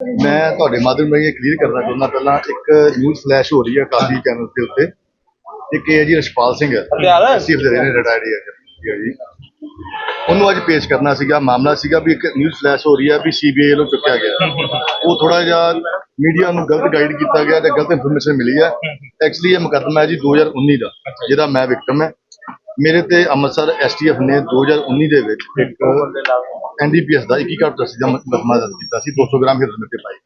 ਮੈਂ ਤੁਹਾਡੇ ਮਾਧਿਅਮ ਰਾਹੀਂ ਇਹ ਕਲੀਅਰ ਕਰਨਾ ਚਾਹੁੰਦਾ ਪਹਿਲਾਂ ਇੱਕ ਨਿਊਜ਼ ਫਲੈਸ਼ ਹੋ ਰਹੀ ਹੈ ਕਾਫੀ ਚੈਨਲ ਦੇ ਉੱਤੇ। ਇੱਕ ਇਹ ਹੈ ਜੀ ਰਸ਼ਪਾਲ ਸਿੰਘ ਸੀਐਫ ਦੇ ਨੇ ਰਿਟਾਇਰਡ ਹੈ ਜੀ। ਉਹਨੂੰ ਅੱਜ ਪੇਸ਼ ਕਰਨਾ ਸੀਗਾ ਮਾਮਲਾ ਸੀਗਾ ਵੀ ਇੱਕ ਨਿਊਜ਼ ਫਲੈਸ਼ ਹੋ ਰਹੀ ਹੈ ਵੀ ਸੀਬੀਆਈ ਵੱਲੋਂ ਚੁੱਕਿਆ ਗਿਆ। ਉਹ ਥੋੜਾ ਜਿਹਾ ਮੀਡੀਆ ਨੂੰ ਗਲਤ ਗਾਈਡ ਕੀਤਾ ਗਿਆ ਤੇ ਗਲਤ ਇਨਫੋਰਮੇਸ਼ਨ ਮਿਲੀ ਹੈ। ਐਕਚੁਅਲੀ ਇਹ ਮੁਕੱਦਮਾ ਹੈ ਜੀ 2019 ਦਾ ਜਿਹਦਾ ਮੈਂ ਵਿਕਟਮ ਹੈ। ਮੇਰੇ ਤੇ ਅੰਮ੍ਰਿਤਸਰ ਐਸਟੀਐਫ ਨੇ 2019 ਦੇ ਵਿੱਚ ਇੱਕ ਐਨਡੀਪੀਐਸ ਦਾ 21 ਘੱਟ ਦਸਤੀ ਦਾ ਮੁਕੱਦਮਾ ਦਰਜ ਕੀਤਾ ਸੀ 200 ਗ੍ਰਾਮ ਹੀਰੋਇਨ ਤੇ ਪਾਈ।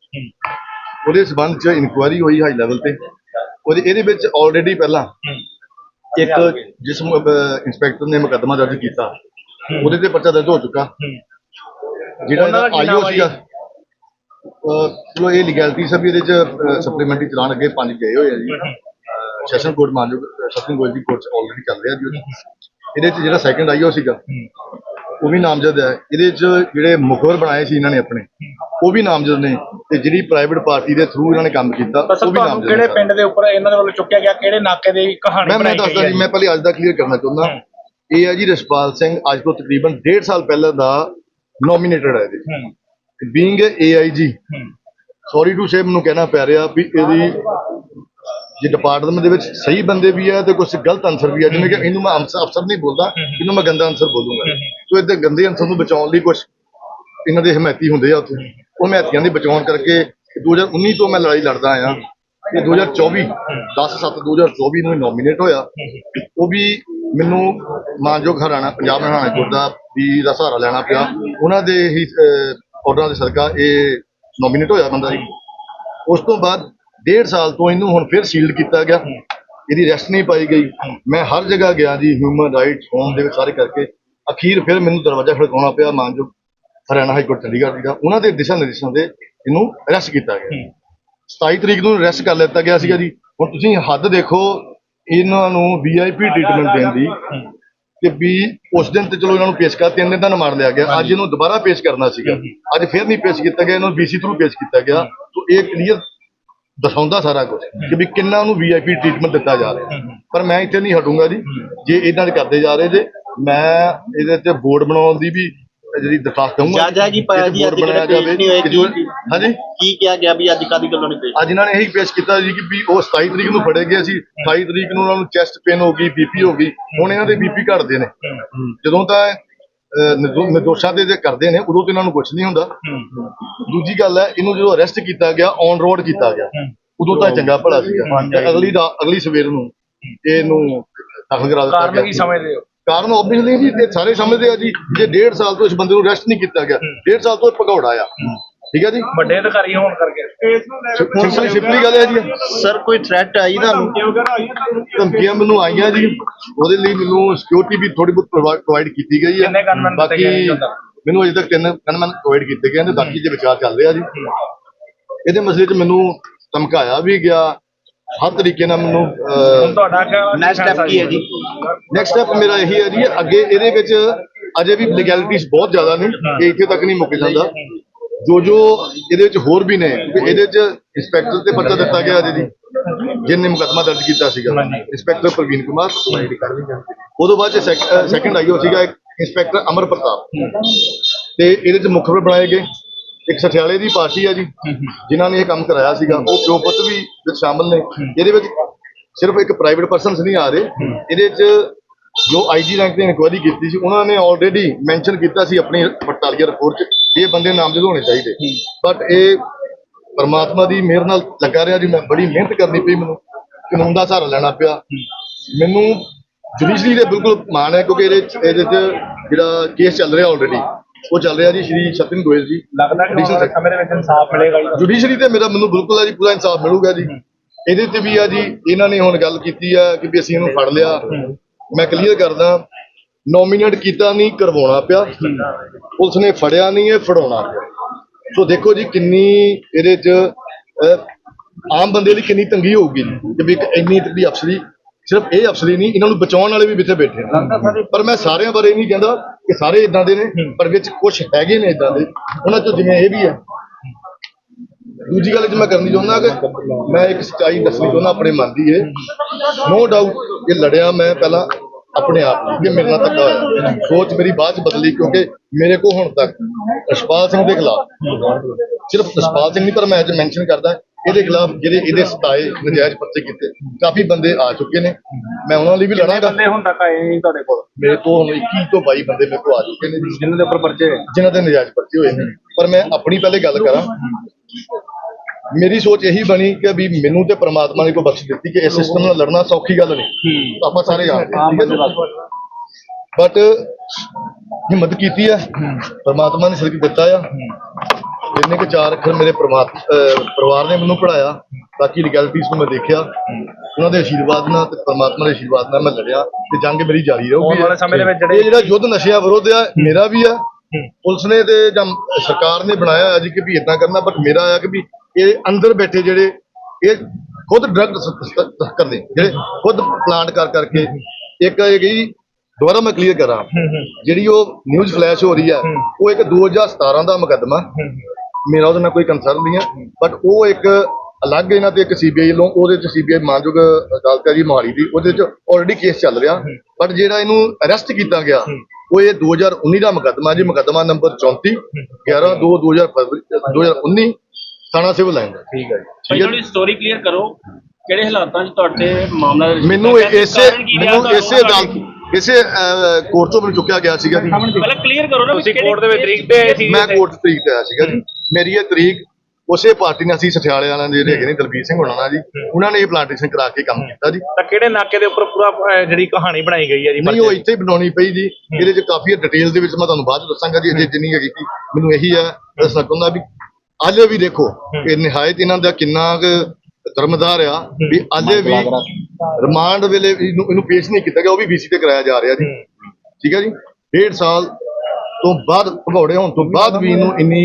ਉਹਦੇ ਸਬੰਧ ਚ ਇਨਕੁਆਇਰੀ ਹੋਈ ਹਾਈ ਲੈਵਲ ਤੇ। ਉਹਦੇ ਇਹਦੇ ਵਿੱਚ ਆਲਰੇਡੀ ਪਹਿਲਾਂ ਇੱਕ ਜਿਸ ਇੰਸਪੈਕਟਰ ਨੇ ਮੁਕੱਦਮਾ ਦਰਜ ਕੀਤਾ। ਉਹਦੇ ਤੇ ਪਰਚਾ ਦਰਜ ਹੋ ਚੁੱਕਾ। ਜਿਹੜਾ ਆਈਓ? ਸੀਗਾ ਚਲੋ ਇਹ ਲੀਗੈਲਿਟੀ ਸਭ ਇਹਦੇ ਚ ਸਪਲੀਮੈਂਟਰੀ ਚਲਾਨ ਅੱਗੇ ਪੰਜ ਗਏ ਹੋਏ ਆ ਜੀ। ਸੈਸ਼ਨ ਕੋਰਟ ਮਾਨਯੋਗ ਸਤਿੰਗ ਗੋਇਲ ਦੀ ਕੋਰਟ ਚ ਆਲਰੇਡੀ ਚੱਲ ਰਿਹਾ ਜੀ। ਇਹਦੇ ਚ ਜਿਹੜਾ ਸੈਕੰਡ ਆਈਓ ਸੀਗਾ। ਉਹ ਵੀ ਨਾਮਜ਼ਦ ਹੈ। ਇਹਦੇ ਚ ਜਿਹੜੇ ਮੁਖਬਰ ਬਣਾਏ ਸੀ ਇਹਨਾਂ ਨੇ ਆਪਣੇ ਉਹ ਵੀ ਨਾਮਜ਼ਦ ਨੇ ਤੇ ਜਿਹੜੀ ਪ੍ਰਾਈਵੇਟ ਪਾਰਟੀ ਦੇ ਥਰੂ ਇਹਨਾਂ ਨੇ ਕੰਮ ਕੀਤਾ ਉਹ ਵੀ ਨਾਮਜ਼ਦ ਕਿਹੜੇ ਪਿੰਡ ਦੇ ਉੱਪਰ ਇਹਨਾਂ ਦੇ ਵੱਲੋਂ ਚੁੱਕਿਆ ਗਿਆ ਕਿਹੜੇ ਨਾਕੇ ਦੀ ਕਹਾਣੀ ਮੈਂ ਦੱਸਦਾ ਜੀ ਮੈਂ ਪਹਿਲੇ ਅੱਜ ਦਾ ਕਲੀਅਰ ਕਰਨਾ ਚਾਹੁੰਦਾ। ਇਹ ਹੈ ਜੀ ਰਸ਼ਪਾਲ ਸਿੰਘ ਅੱਜ ਤੋਂ ਤਕਰੀਬਨ 1.5 ਸਾਲ ਪਹਿਲਾਂ ਦਾ ਨੋਮੀਨੇਟਡ ਹੈ ਹੂੰ, being AIG sorry to say ਮੈਨੂੰ ਕਹਿਣਾ ਪੈ ਰਿਹਾ ਵੀ ਇਹਦੀ ਜੇ ਡਿਪਾਰਟਮੈਂਟ ਦੇ ਵਿੱਚ ਸਹੀ ਬੰਦੇ ਵੀ ਹੈ ਤੇ ਕੁਝ ਗਲਤ ਆਨਸਰ ਵੀ ਹੈ ਜਿਵੇਂ ਕਿ ਇਹਨੂੰ ਮੈਂ ਅਫਸਰ ਅਫਸਰ ਨਹੀਂ ਬੋਲਦਾ ਇਹਨੂੰ ਮੈਂ ਗੰਦਾ ਆਨਸਰ ਬੋਲੂੰਗਾ। ਸੋ ਇਹਦੇ ਗੰਦੇ ਆਨਸਰ ਨੂੰ ਬਚਾਉਣ ਲਈ ਕੁਝ ਇਹਨਾਂ ਦੇ ਹਮਾਇਤੀ ਹੁੰਦੇ ਆ ਉੱਥੇ। ਉਹ ਹਮਾਇਤੀਆਂ ਦੇ ਬਚਾਉਣ ਕਰਕੇ 2019 ਤੋਂ ਮੈਂ ਲੜਾਈ ਲੜਦਾ ਆਇਆ। ਤੇ 2024 10 7 2024 ਨੂੰ ਨੋਮੀਨੇਟ ਹੋਇਆ। ਉਹ ਵੀ ਮੈਨੂੰ ਮਾਨਯੋਗ ਹਰਿਆਣਾ ਪੰਜਾਬ ਹਰਿਆਣਾ ਕੋਰਟ ਦਾ ਵੀ ਦਾ ਸਹਾਰਾ ਲੈਣਾ ਪਿਆ। ਉਹਨਾਂ ਦੇ ਹੀ ਆਰਡਰਾਂ ਦੇ ਸਦਕਾ ਇਹ ਨੋਮੀਨੇਟ ਹੋਇਆ ਬੰਦਾ ਜੀ। ਉਸ ਤੋਂ ਬਾਅਦ ਡੇਢ ਸਾਲ ਤੋਂ ਇਹਨੂੰ ਹੁਣ ਫਿਰ ਸੀਲਡ ਕੀਤਾ ਗਿਆ। ਇਹਦੀ ਰੈਸਟ ਨਹੀਂ ਪਾਈ ਗਈ। ਮੈਂ ਹਰ ਜਗ੍ਹਾ ਗਿਆ ਜੀ ਹਿਊਮਨ ਰਾਈਟਸ ਹੋਮ ਦੇ ਵਿੱਚ ਸਾਰੇ ਕਰਕੇ। ਅਖੀਰ ਫਿਰ ਮੈਨੂੰ ਦਰਵਾਜ਼ਾ ਖੜਕਾਉਣਾ ਪਿਆ, ਮਾਨਯੋਗ ਹਰਿਆਣਾ ਹਾਈ ਕੋਰਟ ਚੰਡੀਗੜ੍ਹ ਜੀ ਦਾ। ਉਹਨਾਂ ਦੇ ਦਿਸ਼ਾ ਨਿਰਦੇਸ਼ਾਂ ਦੇ ਇਹਨੂੰ ਅਰੈਸਟ ਕੀਤਾ ਗਿਆ। 27 ਤਰੀਕ ਨੂੰ ਅਰੈਸਟ ਕਰ ਲਿੱਤਾ ਗਿਆ ਸੀਗਾ ਜੀ। ਹੁਣ ਤੁਸੀਂ ਹੱਦ ਦੇਖੋ, ਇਹਨਾਂ ਨੂੰ ਵੀਆਈਪੀ ਟ੍ਰੀਟਮੈਂਟ ਦੇਣ ਦੀ ਕਿ ਵੀ ਉਸ ਦਿਨ ਤੇ ਚਲੋ ਇਹਨਾਂ ਨੂੰ ਪੇਸ਼ ਕਰ, ਤਿੰਨ ਦਿਨ ਦਾ ਮਾਰ ਲਿਆ ਗਿਆ। ਅੱਜ ਇਹਨੂੰ ਦੁਬਾਰਾ ਪੇਸ਼ ਕਰਨਾ ਸੀਗਾ। ਅੱਜ ਫਿਰ ਨਹੀਂ ਪੇਸ਼ ਕੀਤਾ ਗਿਆ, ਇਹਨੂੰ ਬੀਸੀ ਥਰੂ ਪੇਸ਼ ਕੀਤਾ ਗਿਆ। ਸੋ ਇਹ ਕਲੀਅਰ ਦਰਸਾਉਂਦਾ ਸਾਰਾ ਕੁਝ ਕਿ ਵੀ ਕਿੰਨਾ ਨੂੰ ਵੀਆਈਪੀ ਟ੍ਰੀਟਮੈਂਟ ਦਿੱਤਾ ਜਾ ਰਿਹਾ। ਪਰ ਮੈਂ ਇੱਥੇ ਨਹੀਂ ਹਟੂੰਗਾ ਜੀ। ਜੇ ਇਹਨਾਂ ਦੇ ਕਰਦੇ ਜਾ ਰਹੇ ਜੇ ਮੈਂ ਇਹਦੇ ਤੇ ਬੋਰਡ ਬਣਾਉਣ ਦੀ ਵੀ ਜਿਹੜੀ ਦਰਖਾਸਤ ਦਊਂਗਾ। ਜਾ- ਜਾ ਜੀ ਪਾਇਆ ਜੀ, ਅੱਜ ਜਾਵੇ ਪੇਸ਼ ਨਹੀਂ ਕਿ ਕੀ- ਹਾਂਜੀ? ਕੀ ਕਿਹਾ ਗਿਆ ਵੀ ਅੱਜ ਕਾਦੀ ਗੱਲੋਂ ਨਹੀਂ ਪੇਸ਼? ਅੱਜ ਇਹਨਾਂ ਨੇ ਇਹੀ ਪੇਸ਼ ਕੀਤਾ ਜੀ ਕਿ ਵੀ ਉਹ 27 ਤਰੀਕ ਨੂੰ ਫੜੇ ਗਏ ਸੀ। 28 ਤਰੀਕ ਨੂੰ ਉਹਨਾਂ ਨੂੰ ਚੈਸਟ ਪੇਨ ਹੋ ਗਈ ਬੀਪੀ ਹੋ ਗਈ। ਹੁਣ ਇਹਨਾਂ ਦੇ ਬੀਪੀ ਘਟਦੇ ਨੇ। ਜਦੋਂ ਤਾਂ ਨਿਰਦੋ- ਨਿਰਦੋਸ਼ਾਂ ਦੇ ਜੇ ਕਰਦੇ ਨੇ ਉਦੋਂ ਤੇ ਇਹਨਾਂ ਨੂੰ ਕੁਝ ਨਹੀਂ ਹੁੰਦਾ। ਦੂਜੀ ਗੱਲ ਹੈ ਇਹਨੂੰ ਜਦੋਂ ਅਰੈਸਟ ਕੀਤਾ ਗਿਆ ਔਨ ਰੋਡ ਕੀਤਾ ਗਿਆ। ਉਦੋਂ ਤਾਂ ਇਹ ਚੰਗਾ ਭਲਾ ਸੀਗਾ। ਤੇ ਅਗਲੀ ਦਾ ਅਗਲੀ ਸਵੇਰ ਨੂੰ ਇਹਨੂੰ ਦਾਖਲ ਕਰਾ ਦਿੱਤਾ ਕਾਰਨ ਗਿਆ। ਕੀ ਸਮਝਦੇ ਹੋ? ਕਾਰਨ ਆਬਵੀਅਸਲੀ ਜੀ ਤੇ ਸਾਰੇ ਸਮਝਦੇ ਆ ਜੀ ਜੇ ਡੇਢ ਸਾਲ ਤੋਂ ਇਸ ਬੰਦੇ ਨੂੰ ਅਰੈਸਟ ਨਹੀਂ ਕੀਤਾ ਗਿਆ ਡੇਢ ਸਾਲ ਤੋਂ ਇਹ ਭਗੌੜਾ ਆ। ਠੀਕ ਹੈ ਜੀ? ਵੱਡੇ ਅਧਿਕਾਰੀ ਹੋਣ ਕਰਕੇ। ਸਿੰਪਲੀ ਸਿੰਪਲੀ ਗੱਲ ਹੈ ਜੀ। ਸਰ ਕੋਈ ਥ੍ਰੈਟ ਆਈ ਤੁਹਾਨੂੰ? ਧਮਕੀਆਂ ਮੈਨੂੰ ਆਈਆਂ ਜੀ। ਉਹਦੇ ਲਈ ਮੈਨੂੰ ਸਿਕਿਉਰਿਟੀ ਵੀ ਥੋੜੀ ਬਹੁਤ ਪ੍ਰੋਵਾਈਡ ਕੀਤੀ ਗਈ ਕਿੰਨੇ ਹੈ gunmen ਦਿੱਤੇ ਬਾਕੀ ਗਏ? ਮੈਨੂੰ ਅਜੇ ਤੱਕ ਤਿੰਨ ਗਨਮੈਨ ਪ੍ਰੋਵਾਈਡ ਕੀਤੇ ਗਏ ਨੇ। ਬਾਕੀ ਦੇ ਵਿਚਾਰ ਚੱਲ ਰਿਹਾ ਜੀ। ਇਹਦੇ ਮਸਲੇ 'ਚ ਮੈਨੂੰ ਧਮਕਾਇਆ ਵੀ ਗਿਆ। ਹਰ ਤਰੀਕੇ ਨਾਲ ਮੈਨੂੰ ਤੁਹਾਡਾ ਨੈਕਸਟ ਸਟੈਪ ਕੀ ਹੈ ਜੀ? ਨੈਕਸਟ ਸਟੈਪ ਮੇਰਾ ਇਹੀ ਹੈ ਜੀ। ਅੱਗੇ ਇਹਦੇ ਵਿੱਚ ਅਜੇ ਵੀ ਲੀਗੈਲਿਟੀਜ਼ ਬਹੁਤ ਜ਼ਿਆਦਾ ਨੇ। ਇਹ ਇੱਥੇ ਤੱਕ ਨਹੀਂ ਮੁੱਕ ਜਾਂਦਾ। ਜੋ ਜੋ ਇਹਦੇ ਵਿੱਚ ਹੋਰ ਵੀ ਨੇ ਕਿਉਂਕਿ ਇਹਦੇ ਵਿੱਚ ਇੰਸਪੈਕਟਰ ਤੇ ਪਰਚਾ ਦਿੱਤਾ ਗਿਆ ਅਜੇ ਜੀ ਜਿਹਨੇ ਮੁਕੱਦਮਾ ਦਰਜ ਕੀਤਾ ਸੀਗਾ। ਇੰਸਪੈਕਟਰ ਪ੍ਰਵੀਨ ਕੁਮਾਰ। ਉਦੋਂ ਬਾਅਦ ਚ ਸੈਕੰਡ ਆਈਓ ਸੀਗਾ ਇੰਸਪੈਕਟਰ ਅਮਰ ਪ੍ਰਤਾਪ। ਤੇ ਇਹਦੇ 'ਚ ਮੁਖਬਰ ਬਣਾਏ ਗਏ। ਇੱਕ ਸਠਿਆਲੇ ਦੀ ਪਾਰਟੀ ਆ ਜੀ, ਜਿਨ੍ਹਾਂ ਨੇ ਇਹ ਕੰਮ ਕਰਾਇਆ ਸੀਗਾ। ਉਹ ਪਿਓ ਪੁੱਤ ਵੀ ਵਿੱਚ ਸ਼ਾਮਲ ਨੇ। ਇਹਦੇ ਵਿੱਚ ਸਿਰਫ ਇੱਕ ਪ੍ਰਾਈਵੇਟ ਪਰਸਨਸ ਨਹੀਂ ਆ ਰਹੇ। ਇਹਦੇ ਵਿੱਚ ਜੋ ਆਈਜੀ ਰੈਂਕ ਤੇ ਇਨਕੁਆਇਰੀ ਕੀਤੀ ਸੀ ਉਹਨਾਂ ਨੇ ਆਲਰੇਡੀ ਮੈਂਸ਼ਨ ਕੀਤਾ ਸੀ ਆਪਣੀ ਪੜਤਾਲੀਆ ਰਿਪੋਰਟ 'ਚ ਇਹ ਬੰਦੇ ਨਾਮਜ਼ਦ ਹੋਣੇ ਚਾਹੀਦੇ। ਬਟ ਇਹ ਪਰਮਾਤਮਾ ਦੀ ਮਿਹਰ ਨਾਲ ਲੱਗਾ ਰਿਹਾ ਜੀ ਮੈਂ ਬੜੀ ਮਿਹਨਤ ਕਰਨੀ ਪਈ ਮੈਨੂੰ। ਕਾਨੂੰਨ ਦਾ ਸਹਾਰਾ ਲੈਣਾ ਪਿਆ। ਮੈਨੂੰ ਜੁਡੀਸ਼ਰੀ ਦੇ ਬਿਲਕੁਲ ਮਾਣ ਹੈ ਕਿਉਂਕਿ ਇਹਦੇ ਇਹਦੇ 'ਚ ਜਿਹੜਾ ਕੇਸ ਚੱਲ ਰਿਹਾ ਆਲਰੇਡੀ ਉਹ ਚੱਲ ਰਿਹਾ ਜੀ ਸ਼੍ਰੀ ਸਤਿੰਦਰ ਗੋਇਲ ਜੀ। ਲੱਗਦਾ ਕਿ ਸਮੇਂ ਦੇ ਵਿੱਚ ਇਨਸਾਫ ਮਿਲੇਗਾ ਜੀ ਜੁਡੀਸ਼ਰੀ ਤੇ ਮੇਰਾ ਮੈਨੂੰ ਬਿਲਕੁਲ ਆ ਜੀ ਪੂਰਾ ਇਨਸਾਫ ਮਿਲੂਗਾ ਜੀ। ਇਹਦੇ ਤੇ ਵੀ ਆ ਜੀ ਇਹਨਾਂ ਨੇ ਹੁਣ ਗੱਲ ਕੀਤੀ ਆ ਕਿ ਵੀ ਅਸੀਂ ਇਹਨੂੰ ਫੜ ਲਿਆ। ਮੈਂ ਕਲੀਅਰ ਕਰਦਾ ਨੋਮੀਨੇਟ ਕੀਤਾ ਨਹੀਂ ਕਰਵਾਉਣਾ ਪਿਆ। ਪੁਲਿਸ ਨੇ ਫੜਿਆ ਨਹੀਂ ਇਹ ਫੜਾਉਣਾ ਪਿਆ। ਸੋ ਦੇਖੋ ਜੀ ਕਿੰਨੀ ਇਹਦੇ ਚ ਆਮ ਬੰਦੇ ਲਈ ਕਿੰਨੀ ਤੰਗੀ ਹੋਊਗੀ ਕਿ ਵੀ ਇੱਕ ਇੰਨੀ ਤਕੜੀ ਅਫਸਰੀ ਸਿਰਫ ਇਹ ਅਫਸਰੀ ਨਹੀਂ ਇਹਨਾਂ ਨੂੰ ਬਚਾਉਣ ਵਾਲੇ ਵੀ ਇੱਥੇ ਬੈਠੇ ਨੇ। ਪਰ ਮੈਂ ਸਾਰਿਆਂ ਬਾਰੇ ਨਹੀਂ ਕਹਿੰਦਾ ਕਿ ਸਾਰੇ ਇਦਾਂ ਦੇ ਨੇ ਪਰ ਵਿੱਚ ਕੁਝ ਹੈਗੇ ਨੇ ਇਦਾਂ ਦੇ। ਉਹਨਾਂ ਚੋਂ ਜਿਵੇਂ ਇਹ ਵੀ ਹੈ। ਦੂਜੀ ਗੱਲ ਜੇ ਮੈਂ ਕਰਨੀ ਚਾਹੁੰਦਾ ਕਿ ਮੈਂ ਇੱਕ ਸੱਚਾਈ ਦੱਸਣੀ ਚਾਹੁੰਦਾ ਆਪਣੇ ਮਨ ਦੀ ਇਹ। ਨੋ ਡਾਊਟ ਇਹ ਲੜਿਆ ਮੈਂ ਪਹਿਲਾਂ। ਆਪਣੇ ਆਪ ਲਈ ਕਿ ਮੇਰੇ ਨਾਲ ਧੱਕਾ ਹੋਇਆ। ਸੋਚ ਮੇਰੀ ਬਾਅਦ ਚ ਬਦਲੀ ਕਿਉਂਕਿ ਮੇਰੇ ਕੋ ਹੁਣ ਤੱਕ ਰਸ਼ਪਾਲ ਸਿੰਘ ਦੇ ਖਿਲਾਫ ਸਿਰਫ ਜਸਪਾਲ ਸਿੰਘ ਨਹੀਂ ਪਰ ਮੈਂ ਅੱਜ ਮੈਂਸ਼ਨ ਕਰਦਾ ਇਹਦੇ ਖਿਲਾਫ ਜਿਹੜੇ ਇਹਦੇ ਸਤਾਏ ਨਜਾਇਜ਼ ਪਰਚੇ ਕੀਤੇ ਕਾਫੀ ਬੰਦੇ ਆ ਚੁੱਕੇ ਨੇ। ਮੈਂ ਉਹਨਾਂ ਲਈ ਵੀ ਲੜਾਂਗਾ। ਬੰਦੇ ਹੁਣ ਤੱਕ ਆਏ ਨਹੀਂ ਤੁਹਾਡੇ ਕੋਲ? ਮੇਰੇ ਤੋਂ ਹੁਣ 21 ਤੋਂ 22 ਬੰਦੇ ਮੇਰੇ ਕੋਲ ਆ ਚੁੱਕੇ ਨੇ। ਜਿਨ੍ਹਾਂ ਦੇ ਉੱਪਰ ਪਰਚੇ ਜਿਨ੍ਹਾਂ ਦੇ ਨਜਾਇਜ਼ ਪਰਚੇ ਹੋਏ ਨੇ। ਪਰ ਮੈਂ ਆਪਣੀ ਪਹਿਲੇ ਗੱਲ ਕਰਾਂ। ਮੇਰੀ ਸੋਚ ਇਹੀ ਬਣੀ ਕਿ ਵੀ ਮੈਨੂੰ ਤੇ ਪ੍ਰਮਾਤਮਾ ਨੇ ਕੋਈ ਬਖਸ਼ ਦਿੱਤੀ ਕਿ ਇਸ ਸਿਸਟਮ ਨਾਲ ਲੜਨਾ ਸੌਖੀ ਗੱਲ ਨਹੀਂ। ਆਪਾਂ ਸਾਰੇ ਜਾਣਦੇ ਬਟ ਹਿੰਮਤ ਕੀਤੀ ਹੈ। ਪ੍ਰਮਾਤਮਾ ਨੇ ਸਿਰਕ ਦਿੱਤਾ ਆ। ਜਿੰਨੇ ਕਿ ਚਾਰ ਅੱਖਰ ਮੇਰੇ ਪਰਿਵਾਰ ਨੇ ਮੈਨੂੰ ਪੜਾਇਆ ਬਾਕੀ ਲੀਗੈਲਿਟੀਜ਼ ਨੂੰ ਮੈਂ ਦੇਖਿਆ। ਉਹਨਾਂ ਦੇ ਆਸ਼ੀਰਵਾਦ ਨਾਲ ਤੇ ਪ੍ਰਮਾਤਮਾ ਦੇ ਆਸ਼ੀਰਵਾਦ ਨਾਲ ਮੈਂ ਲੜਿਆ ਤੇ ਜੰਗ ਮੇਰੀ ਜਾਰੀ ਰਹੂਗੀ। ਆਉਣ ਵਾਲੇ ਸਮੇਂ ਦੇ ਵਿੱਚ ਜਿਹੜੇ- ਇਹ ਜਿਹੜਾ ਯੁੱਧ ਨਸ਼ਿਆਂ ਵਿਰੁੱਧ ਆ ਮੇਰਾ ਵੀ ਆ। ਪੁਲਿਸ ਨੇ ਤੇ ਜਾਂ ਸਰਕਾਰ ਨੇ ਬਣਾਇਆ ਹੋਇਆ ਜੀ ਕਿ ਵੀ ਇਦਾਂ ਕਰਨਾ ਬਟ ਮੇਰਾ ਆ ਕਿ ਵੀ ਇਹ ਅੰਦਰ ਬੈਠੇ ਜਿਹੜੇ ਇਹ ਖੁਦ ਡਰਗ ਕਰਦੇ ਜਿਹੜੇ ਖੁਦ ਪਲਾਂਟ ਕਰ ਕਰਕੇ ਇੱਕ ਇਹ ਗਈ ਦੁਬਾਰਾ ਮੈਂ ਕਲੀਅਰ ਕਰਾਂ ਜਿਹੜੀ ਉਹ ਨਿਊਜ਼ ਫਲੈਸ਼ ਹੋ ਰਹੀ ਆ ਉਹ ਇੱਕ 2017 ਦਾ ਮੁਕੱਦਮਾ। ਮੇਰਾ ਉਹਦੇ ਨਾਲ ਕੋਈ ਕੰਸਰਨ ਨਹੀਂ ਹੈ ਬਟ ਉਹ ਇੱਕ ਅਲੱਗ ਇਹਨਾਂ ਤੇ ਇੱਕ ਸੀਬੀਆਈ ਵੱਲੋਂ ਉਹਦੇ ਚ ਸੀਬੀਆਈ ਮਾਨਯੋਗ ਅਦਾਲਤ ਹੈ ਜੀ ਮੋਹਾਲੀ ਦੀ ਉਹਦੇ ਚ ਆਲਰੇਡੀ ਕੇਸ ਚੱਲ ਰਿਹਾ। ਬਟ ਜਿਹੜਾ ਇਹਨੂੰ ਅਰੈਸਟ ਕੀਤਾ ਗਿਆ ਉਹ ਇਹ 2019 ਦਾ ਮੁਕੱਦਮਾ ਜੀ ਮੁਕੱਦਮਾ ਨੰਬਰ 34 11 2 2000 ਫਰਵਰੀ 2019 ਥਾਣਾ ਸਿਵਲ ਲਾਈਨ ਦਾ। ਠੀਕ ਹੈ ਹੈ ਥੋੜੀ ਸਟੋਰੀ ਕਲੀਅਰ ਕਰੋ। ਕਿਹੜੇ ਹਾਲਾਤਾਂ 'ਚ ਤੁਹਾਡੇ ਮਾਮਲਾ ਰਜਿਸਟਰ ਮੈਨੂੰ ਹੋਇਆ? ਇਸੇ ਕਾਰਨ ਕੀ ਰਿਹਾ ਮੈਨੂੰ ਇਸੇ ਅਦਾਲਤ ਇਸੇ ਕੋਰਟ ਤੋਂ ਮੈਨੂੰ ਚੁੱਕਿਆ ਗਿਆ ਸੀਗਾ। ਜੀ ਪਹਿਲਾਂ ਕਲੀਅਰ ਕਰੋ ਨਾ ਵੀ ਤੁਸੀਂ ਕਿਹੜੇ ਕੋਰਟ ਦੇ ਵਿੱਚ ਤਰੀਕ ਤੇ ਆਏ ਸੀ ਮੈਂ ਕੋਰਟ ਤਰੀਕ ਤੇ ਆਇਆ ਸੀਗਾ ਜੀ। ਮੇਰੀ ਇਹ ਤਰੀਕ ਉਸੇ ਪਾਰਟੀ ਨਾਲ ਅਸੀਂ ਸਠਿਆਲੇ ਵਾਲਿਆਂ ਦੇ ਜਿਹੜੇ ਹੈਗੇ ਨੇ ਦਲਬੀਰ ਸਿੰਘ ਹੋਣਾ ਨਾਲ ਜੀ। ਉਹਨਾਂ ਨੇ ਇਹ ਪਲਾਂਟੇਸ਼ਨ ਕਰਾ ਕੇ ਕੰਮ ਕੀਤਾ ਜੀ। ਤਾਂ ਕਿਹੜੇ ਨਾਕੇ ਦੇ ਉੱਪਰ ਪੂਰਾ ਅਹ, ਜਿਹੜੀ ਕਹਾਣੀ ਬਣਾਈ ਗਈ ਹੈ ਜੀ? ਨਹੀਂ ਉਹ ਇੱਥੇ ਹੀ ਬਣਾਉਣੀ ਪਈ ਜੀ। ਇਹਦੇ ਚ ਕਾਫੀ ਡਿਟੇਲ ਦੇ ਵਿੱਚ ਮੈਂ ਤੁਹਾਨੂੰ ਬਾਅਦ ਚ ਦੱਸਾਂਗਾ ਜੀ। ਅਜੇ ਜਿੰਨੀ ਹੈਗੀ ਕਿ ਮੈਨੂੰ ਇਹੀ ਹੈ। ਦੱਸਣਾ ਚਾਹੁੰਦਾ ਵੀ ਅੱਜ ਵੀ ਦੇਖੋ ਕਿ ਨਿਹਾਇਤ ਇਹਨਾਂ ਦਾ ਕਿੰਨਾ ਕੁ ਧਰਮਦਾਰ ਆ ਵੀ ਅੱਜ ਵੀ ਰਿਮਾਂਡ ਵੇਲੇ ਵੀ ਇਹਨੂੰ ਇਹਨੂੰ ਪੇਸ਼ ਨਹੀਂ ਕੀਤਾ ਗਿਆ ਉਹ ਵੀ ਵੀਸੀ ਤੇ ਕਰਾਇਆ ਜਾ ਰਿਹਾ ਜੀ। ਠੀਕ ਹੈ ਜੀ? ਡੇਢ ਸਾਲ ਤੋਂ ਬਾਅਦ ਭਗੌੜੇ ਹੋਣ ਤੋਂ ਬਾਅਦ ਵੀ ਇਹਨੂੰ ਇੰਨੀ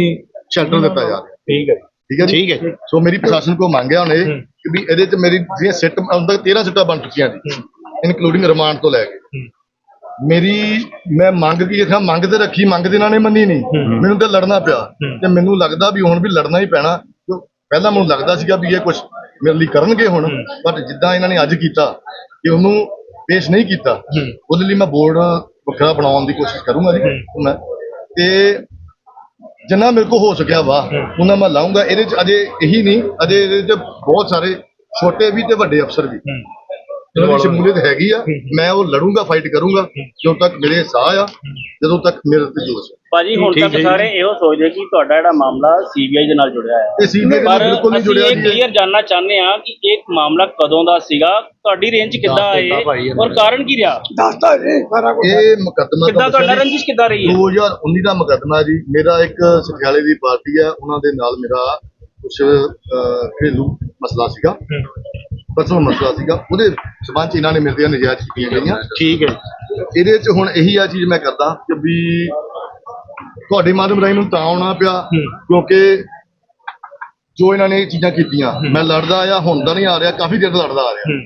ਸ਼ੈਲਟਰ ਦਿੱਤਾ ਜਾ ਰਿਹਾ। ਠੀਕ ਹੈ ਠੀਕ ਹੈ ਜੀ? ਠੀਕ ਹੈ। ਸੋ ਮੇਰੀ ਪ੍ਰਸ਼ਾਸਨ ਕੋ ਮੰਗਿਆ ਉਹਨੇ ਕਿ ਵੀ ਇਹਦੇ ਚ ਮੇਰੀ ਜਿਹੜੀਆਂ ਸਿੱਟ ਅੰਦਰ 13 ਸਿੱਟਾਂ ਬਣ ਚੁੱਕੀਆਂ ਜੀ ਇਨਕਲੂਡਿੰਗ ਰਿਮਾਂਡ ਤੋਂ ਲੈ ਕੇ। ਮੇਰੀ ਮੈਂ ਮੰਗ ਕੀ ਇੱਥੇ ਮੰਗ ਤੇ ਰੱਖੀ ਮੰਗ ਤੇ ਇਹਨਾਂ ਨੇ ਮੰਨੀ ਨਹੀਂ। ਮੈਨੂੰ ਤਾਂ ਲੜਨਾ ਪਿਆ। ਤੇ ਮੈਨੂੰ ਲੱਗਦਾ ਵੀ ਹੁਣ ਵੀ ਲੜਨਾ ਹੀ ਪੈਣਾ। ਪਹਿਲਾਂ ਮੈਨੂੰ ਲੱਗਦਾ ਸੀਗਾ ਵੀ ਇਹ ਕੁਝ ਮੇਰੇ ਲਈ ਕਰਨਗੇ ਹੁਣ ਬਟ ਜਿੱਦਾਂ ਇਹਨਾਂ ਨੇ ਅੱਜ ਕੀਤਾ ਕਿ ਉਹਨੂੰ ਪੇਸ਼ ਨਹੀਂ ਕੀਤਾ ਉਹਦੇ ਲਈ ਮੈਂ ਬੋਰਡ ਵੱਖਰਾ ਬਣਾਉਣ ਦੀ ਕੋਸ਼ਿਸ਼ ਕਰੂੰਗਾ ਜੀ। ਮੈਂ ਤੇ ਜਿੰਨਾ ਮੇਰੇ ਕੋ ਹੋ ਸਕਿਆ ਵਾ ਉਹਨਾਂ ਮੈਂ ਲਾਉਂਗਾ ਇਹਦੇ ਚ ਅਜੇ ਇਹੀ ਨਹੀਂ ਅਜੇ ਇਹਦੇ ਚ ਬਹੁਤ ਸਾਰੇ ਛੋਟੇ ਵੀ ਤੇ ਵੱਡੇ ਅਫਸਰ ਵੀ। ਦੀ ਸ਼ਮੂਲੀਅਤ ਹੈਗੀ ਆ ਮੈਂ ਉਹ ਲੜੂੰਗਾ ਫਾਈਟ ਕਰੂੰਗਾ ਜਦੋਂ ਤੱਕ ਮੇਰੇ ਸਾਹ ਆ ਜਦੋਂ ਤੱਕ ਮੇਰੇ ਤੇ ਜੋਸ਼ ਆ। ਭਾਜੀ ਹੁਣ ਤੱਕ ਜੀ। ਸਾਰੇ ਇਹੋ ਸੋਚਦੇ ਕਿ ਤੁਹਾਡਾ ਜਿਹੜਾ ਮਾਮਲਾ ਸੀਬੀਆਈ ਦੇ ਨਾਲ ਜੁੜਿਆ ਹੈ ਇਹ ਸੀਬੀਆਈ ਪਰ ਨਾਲ ਬਿਲਕੁਲ ਨਹੀਂ ਅਸੀਂ ਜੁੜਿਆ ਇਹ ਜੀ ਕਲੀਅਰ ਜਾਨਣਾ ਚਾਹੁੰਦੇ ਆ ਕਿ ਇਹ ਮਾਮਲਾ ਕਦੋਂ ਦਾ ਸੀਗਾ ਤੁਹਾਡੀ ਰੇਂਜ ਕਿੱਦਾਂ ਆਏ? ਔਰ ਕਾਰਨ ਕੀ ਰਿਹਾ? ਇਹ ਮੁਕੱਦਮਾ ਕਿੱਦਾਂ ਤੁਹਾਡਾ ਰੰਜਿਸ਼ ਕਿੱਦਾਂ ਰਹੀ ਹੈ? 2019 ਦਾ ਮੁਕੱਦਮਾ ਜੀ। ਮੇਰਾ ਇੱਕ ਸਠਿਆਲੇ ਦੀ ਪਾਰਟੀ ਹੈ ਉਹਨਾਂ ਦੇ ਨਾਲ ਮੇਰਾ ਕੁਝ ਘਰੇਲੂ ਮਸਲਾ ਸੀਗਾ। ਪਰਸਨਲ ਮਸਲਾ ਸੀਗਾ ਉਹਦੇ ਸਬੰਧ ਚ ਇਹਨਾਂ ਨੇ ਮੇਰੇ ਤੇ ਨਜਾਇਜ਼ ਕੀਤੀਆਂ ਗਈਆਂ। ਠੀਕ ਹੈ। ਇਹਦੇ ਚ ਹੁਣ ਇਹੀ ਆ ਚੀਜ਼ ਮੈਂ ਕਰਦਾ ਕਿ ਵੀ ਤੁਹਾਡੇ ਮਾਧਿਅਮ ਰਾਹੀਂ ਮੈਨੂੰ ਤਾਂ ਆਉਣਾ ਪਿਆ ਕਿਉਂਕਿ ਜੋ ਇਹਨਾਂ ਨੇ ਇਹ ਚੀਜ਼ਾਂ ਕੀਤੀਆਂ ਮੈਂ ਲੜਦਾ ਆ ਹੁਣ ਦਾ ਨਹੀਂ ਆ ਰਿਹਾ ਕਾਫੀ ਦੇਰ ਤੋਂ ਲੜਦਾ ਆ ਰਿਹਾ।